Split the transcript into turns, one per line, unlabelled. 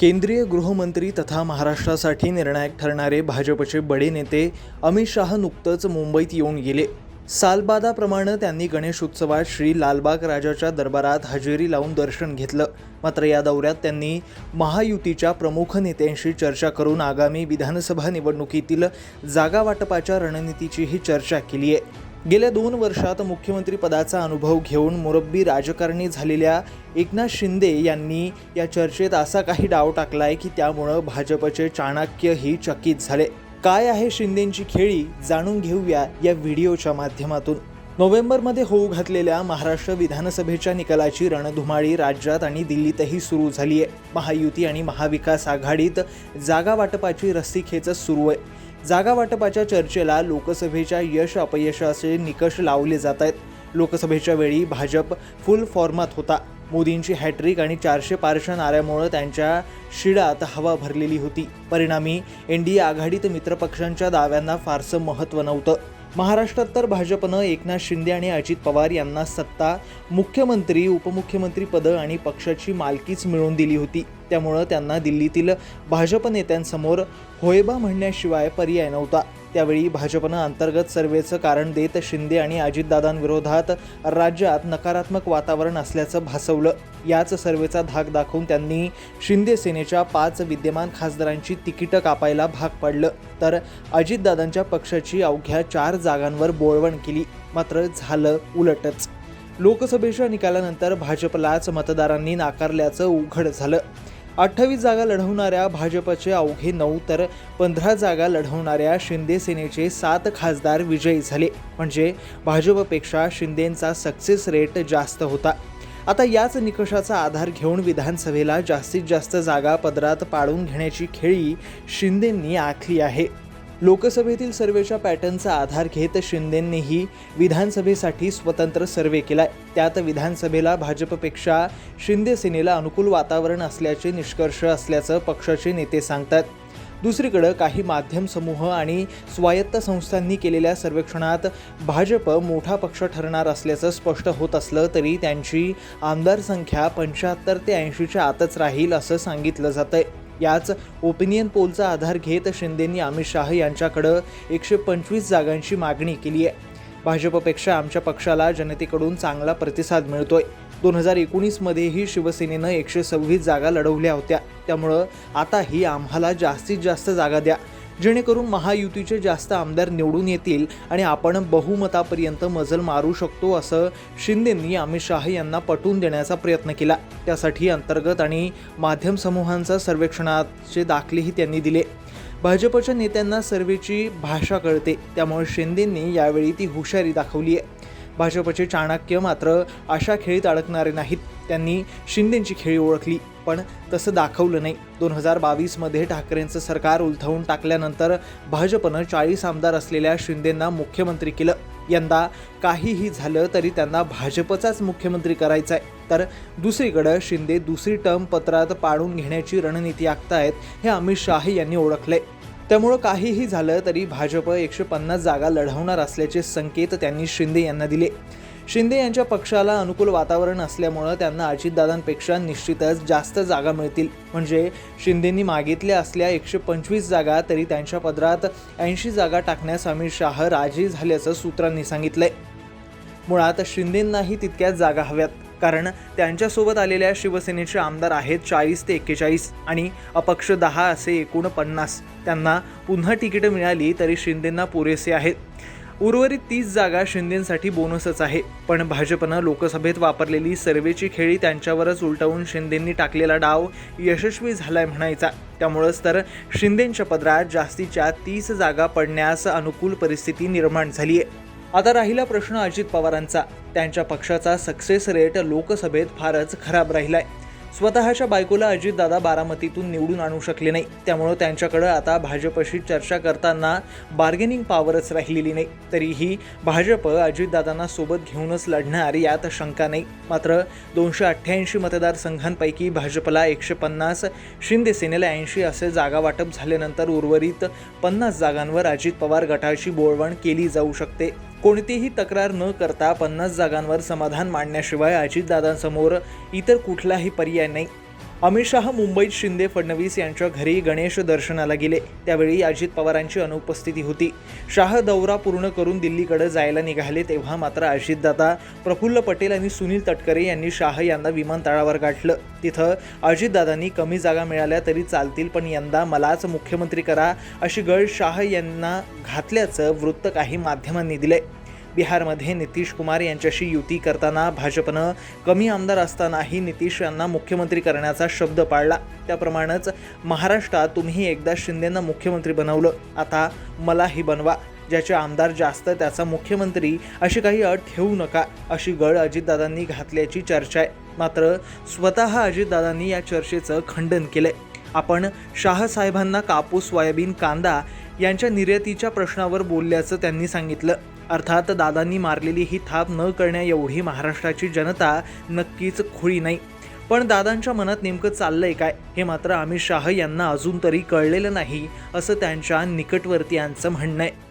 केंद्रीय गृहमंत्री तथा महाराष्ट्रासाठी निर्णायक ठरणारे भाजपचे बडे नेते अमित शहा नुकतंच मुंबईत येऊन गेले. सालबादाप्रमाणे त्यांनी गणेश उत्सवात श्री लालबाग राजाच्या दरबारात हजेरी लावून दर्शन घेतलं. मात्र या दौऱ्यात त्यांनी महायुतीच्या प्रमुख नेत्यांशी चर्चा करून आगामी विधानसभा निवडणुकीतील जागा वाटपाच्या रणनीतीचीही चर्चा केली आहे गेल्या दोन वर्षात मुख्यमंत्रीपदाचा अनुभव घेऊन मुरब्बी राजकारणी झालेल्या एकनाथ शिंदे यांनी या चर्चेत असा काही डाव टाकलाय की त्यामुळं भाजपचे चाणक्यही चकित झाले. काय आहे शिंदेंची खेळी? जाणून घेऊया या व्हिडिओच्या माध्यमातून. नोव्हेंबरमध्ये होऊ घातलेल्या महाराष्ट्र विधानसभेच्या निकालाची रणधुमाळी राज्यात आणि दिल्लीतही सुरू झाली आहे महायुती आणि महाविकास आघाडीत जागा वाटपाची रस्सीखेचच सुरू आहे. जागा वाटपाच्या चर्चेला लोकसभेच्या यश अपयशाचे निकष लावले जात आहेत. लोकसभेच्या वेळी भाजप फुल फॉर्मात होता. मोदींची हॅट्रिक आणि चारशे पारशा नाऱ्यामुळं त्यांच्या शिडात हवा भरलेली होती. परिणामी एन डी ए आघाडीत मित्रपक्षांच्या दाव्यांना फारसं महत्त्व नव्हतं. महाराष्ट्रात तर भाजपनं एकनाथ शिंदे आणि अजित पवार यांना सत्ता मुख्यमंत्री उपमुख्यमंत्री पदं आणि पक्षाची मालकीच मिळवून दिली होती. त्यामुळं त्यांना दिल्लीतील भाजप नेत्यांसमोर होयबा म्हणण्याशिवाय पर्याय नव्हता. त्यावेळी भाजपनं अंतर्गत सर्वेचं कारण देत शिंदे आणि अजितदादांविरोधात राज्यात नकारात्मक वातावरण असल्याचं भासवलं. याच सर्वेचा धाक दाखवून त्यांनी शिंदे सेनेच्या पाच विद्यमान खासदारांची तिकीटं कापायला भाग पाडलं. तर अजितदादांच्या पक्षाची अवघ्या चार जागांवर बोळवण केली. मात्र झालं उलटच. लोकसभेच्या निकालानंतर भाजपलाच मतदारांनी नाकारल्याचं उघड झालं. अठ्ठावीस जागा लढवणाऱ्या भाजपचे अवघे नऊ तर पंधरा जागा लढवणाऱ्या शिंदे सेनेचे सात खासदार विजयी झाले. म्हणजे भाजपपेक्षा शिंदेंचा सक्सेस रेट जास्त होता. आता याच निकषाचा आधार घेऊन विधानसभेला जास्तीत जास्त जागा पदरात पाडून घेण्याची खेळी शिंदेंनी आखली आहे. लोकसभेतील सर्वेच्या पॅटर्नचा आधार घेत शिंदेंनीही विधानसभेसाठी स्वतंत्र सर्वे केला त्यात विधानसभेला भाजपपेक्षा शिंदे सेनेला अनुकूल वातावरण असल्याचे निष्कर्ष असल्याचं पक्षाचे नेते सांगतात. दुसरीकडं काही माध्यम समूह आणि स्वायत्त संस्थांनी केलेल्या सर्वेक्षणात भाजप मोठा पक्ष ठरणार असल्याचं स्पष्ट होत असलं तरी त्यांची आमदार संख्या पंच्याहत्तर ते ऐंशीच्या आतच राहील असं सांगितलं जातं याच ओपिनियन पोलचा आधार घेत शिंदेंनी अमित शाह यांच्याकडं एकशे पंचवीस जागांची मागणी केली आहे. भाजपपेक्षा आमच्या पक्षाला जनतेकडून चांगला प्रतिसाद मिळतोय. दोन हजार एकोणीसमध्येही शिवसेनेनं एकशे सव्वीस जागा लढवल्या होत्या. त्यामुळं आताही आम्हाला जास्तीत जास्त जागा द्या. जेणेकरून महायुतीचे जास्त आमदार निवडून येतील आणि आपण बहुमतापर्यंत मजल मारू शकतो असं शिंदेंनी अमित शाह यांना पटवून देण्याचा प्रयत्न केला. त्यासाठी अंतर्गत आणि माध्यम समूहांचा सर्वेक्षणाचे दाखलेही त्यांनी दिले. भाजपच्या नेत्यांना सर्वेची भाषा कळते त्यामुळे शिंदेंनी यावेळी ती हुशारी दाखवली आहे भाजपचे चाणक्य मात्र अशा खेळीत अडकणारे नाहीत. त्यांनी शिंदेंची खेळी ओळखली पण तसं दाखवलं नाही. दोन हजार बावीसमध्ये ठाकरेंचं सरकार उलथवून टाकल्यानंतर भाजपनं चाळीस आमदार असलेल्या शिंदेंना मुख्यमंत्री केलं. यंदा काहीही झालं तरी त्यांना भाजपचाच मुख्यमंत्री करायचा आहे. तर दुसरीकडं शिंदे दुसरी टर्म पत्रात पाडून घेण्याची रणनीती आखतायत हे अमित शाह यांनी ओळखलंय. त्यामुळं काहीही झालं तरी भाजप एकशे पन्नास जागा लढवणार असल्याचे संकेत त्यांनी शिंदे यांना दिले. शिंदे यांच्या पक्षाला अनुकूल वातावरण असल्यामुळं त्यांना अजितदादांपेक्षा निश्चितच जास्त जागा मिळतील. म्हणजे शिंदेंनी मागितल्या असल्या एकशे पंचवीस जागा तरी त्यांच्या पदरात ऐंशी जागा टाकण्यास अमित शाह राजी झाल्याचं सूत्रांनी सांगितलंय. मुळात शिंदेंनाही तितक्याच जागा हव्यात. कारण त्यांच्यासोबत आलेल्या शिवसेनेचे आमदार आहेत चाळीस ते एक्केचाळीस आणि अपक्ष दहा असे एकूण पन्नास त्यांना पुन्हा तिकीटं मिळाली तरी शिंदेंना पुरेसे आहेत. उर्वरित तीस जागा शिंदेंसाठी बोनसच आहे. पण भाजपनं लोकसभेत वापरलेली सर्वेची खेळी त्यांच्यावरच उलटवून शिंदेंनी टाकलेला डाव यशस्वी झालाय म्हणायचा. त्यामुळंच तर शिंदेंच्या पदरात जास्तीच्या तीस जागा पडण्यास अनुकूल परिस्थिती निर्माण झाली आहे आता राहिला प्रश्न अजित पवारांचा. त्यांच्या पक्षाचा सक्सेस रेट लोकसभेत फारच खराब राहिलाय. स्वतःच्या बायकोला अजितदादा बारामतीतून निवडून आणू शकले नाही. त्यामुळं त्यांच्याकडं आता भाजपशी चर्चा करताना बार्गेनिंग पॉवरच राहिलेली नाही. तरीही भाजप अजितदादांना सोबत घेऊनच लढणार यात शंका नाही. मात्र दोनशे अठ्ठ्याऐंशी मतदारसंघांपैकी भाजपला एकशे पन्नास शिंदे सेनेला ऐंशी असे जागा वाटप झाल्यानंतर उर्वरित पन्नास जागांवर अजित पवार गटाची बोळवण केली जाऊ शकते. कोणतीही तक्रार न करता पन्नास जागांवर समाधान मांडण्याशिवाय अजितदादांसमोर इतर कुठलाही पर्याय नाही. अमित शहा मुंबईत शिंदे फडणवीस यांच्या घरी गणेश दर्शनाला गेले. त्यावेळी अजित पवारांची अनुपस्थिती होती. शाह दौरा पूर्ण करून दिल्लीकडे जायला निघाले तेव्हा मात्र अजितदादा प्रफुल्ल पटेल आणि सुनील तटकरे यांनी शाह यांना विमानतळावर गाठलं. तिथं अजितदादांनी कमी जागा मिळाल्या तरी चालतील पण यंदा मलाच मुख्यमंत्री करा अशी गळ शाह यांना घातल्याचं वृत्त काही माध्यमांनी दिलंय. बिहारमध्ये नितीश कुमार यांच्याशी युती करताना भाजपनं कमी आमदार असतानाही नितीश यांना मुख्यमंत्री करण्याचा शब्द पाळला. त्याप्रमाणेच महाराष्ट्रात तुम्ही एकदा शिंदेंना मुख्यमंत्री बनवलं आता मलाही बनवा. ज्याचे आमदार जास्त त्याचा मुख्यमंत्री अशी काही अट ठेवू नका अशी गळ अजितदादांनी घातल्याची चर्चा आहे. मात्र स्वतः अजितदादांनी या चर्चेचं खंडन केलंय. आपण शाहसाहेबांना कापूस सोयाबीन कांदा यांच्या निर्यातीच्या प्रश्नावर बोलल्याचं त्यांनी सांगितलं. अर्थात दादांनी मारलेली ही थाप न करण्या एवढी महाराष्ट्राची जनता नक्कीच खुळी नाही. पण दादांच्या मनात नेमकं चाललंय काय? हे मात्र अमित शाह यांना अजून तरी कळलेलं नाही असं त्यांच्या निकटवर्तीयांचं म्हणणं आहे.